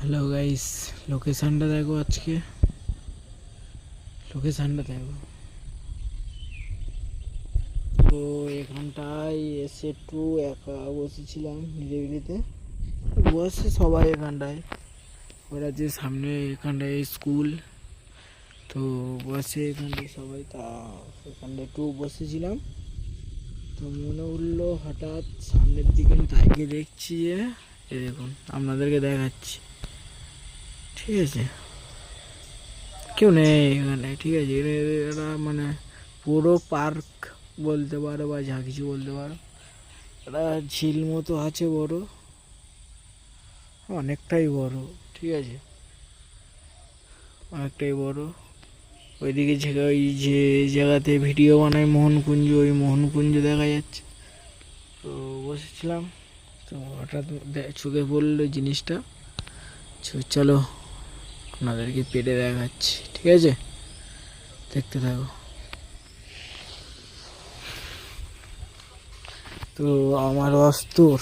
Hello guys লোকেশানটা দেখো আজকে লোকেশানটা দেখো তো এখানটায় এসে একটু একা বসেছিলাম নিরিবিলিতে বসে সবাই এখানটায় ওরা যে সামনে এখানটায় স্কুল তো বসে এখানটায় সবাই তা এখানটায় একটু বসেছিলাম তো মনে উঠল হঠাৎ সামনের দিকে আমি তাইকে দেখছি যে এ দেখুন আপনাদেরকে দেখাচ্ছি ঠিক আছে। কেউ নেই এখানে, ঠিক আছে। এরা- এরা মানে পুরো পার্ক বলতে পারো বা যা কিছু বলতে পারো। একটা ঝিল মতো আছে বড়, অনেকটাই বড়, ঠিক আছে। অনেকটাই বড়। ওইদিকে যে, ওই যে জায়গাতে ভিডিও বানায় মোহনকুঞ্জ, ওই মোহনকুঞ্জ দেখা যাচ্ছে। তো বসেছিলাম, তো হঠাৎ চোখে পড়ল জিনিসটা। চলো আপনাদেরকে পেটে দেখাচ্ছি ঠিক আছে? দেখতে থাকো। তো আমার অস্তুর।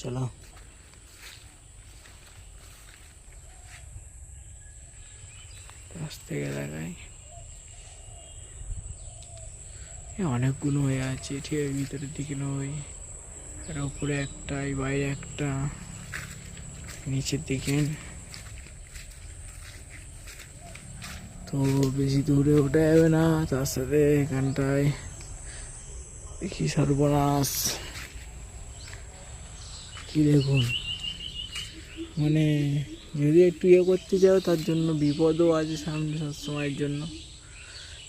চলো। কাছ থেকে দেখাই অনেকগুলো হয়ে আছে, ঠিক আছে, ভিতরের দিকে নয় আর উপরে একটা এই বাইরে একটা। নিচের দিকে। তো বেশি দূরে ওঠা যাবে না, তার সাথে এখানটায় দেখি সর্বনাশ। কি দেখুন? মানে যদি একটু ইয়ে করতে চাও তার জন্য বিপদও আছে সামনে সবসময়ের জন্য।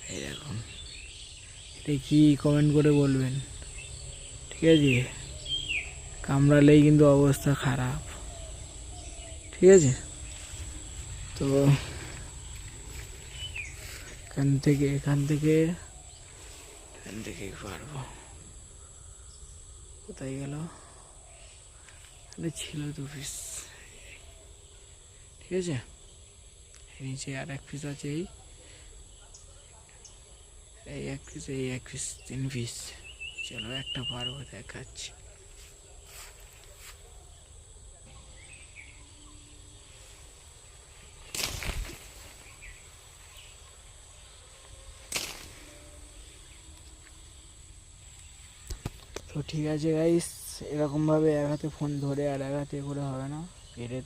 এরকম এটা কি কমেন্ট করে বলবেন? ঠিক আছে? কামড়ালেই কিন্তু অবস্থা খারাপ। ঠিক আছে? তো এখান থেকে এখান থেকে, এখান থেকেই পারব? কোথায় গেল? ছিল দু পিস ঠিক আছে? নিচে আর এক পিস আছে এই। এই এক পিস এই এক পিস তিন পিস চলো একটা পারব দেখাচ্ছি। তো ঠিক আছে গাইস এরকমভাবে এক হাতে ফোন ধরে আর এক হাতে করে হবে না। পেরে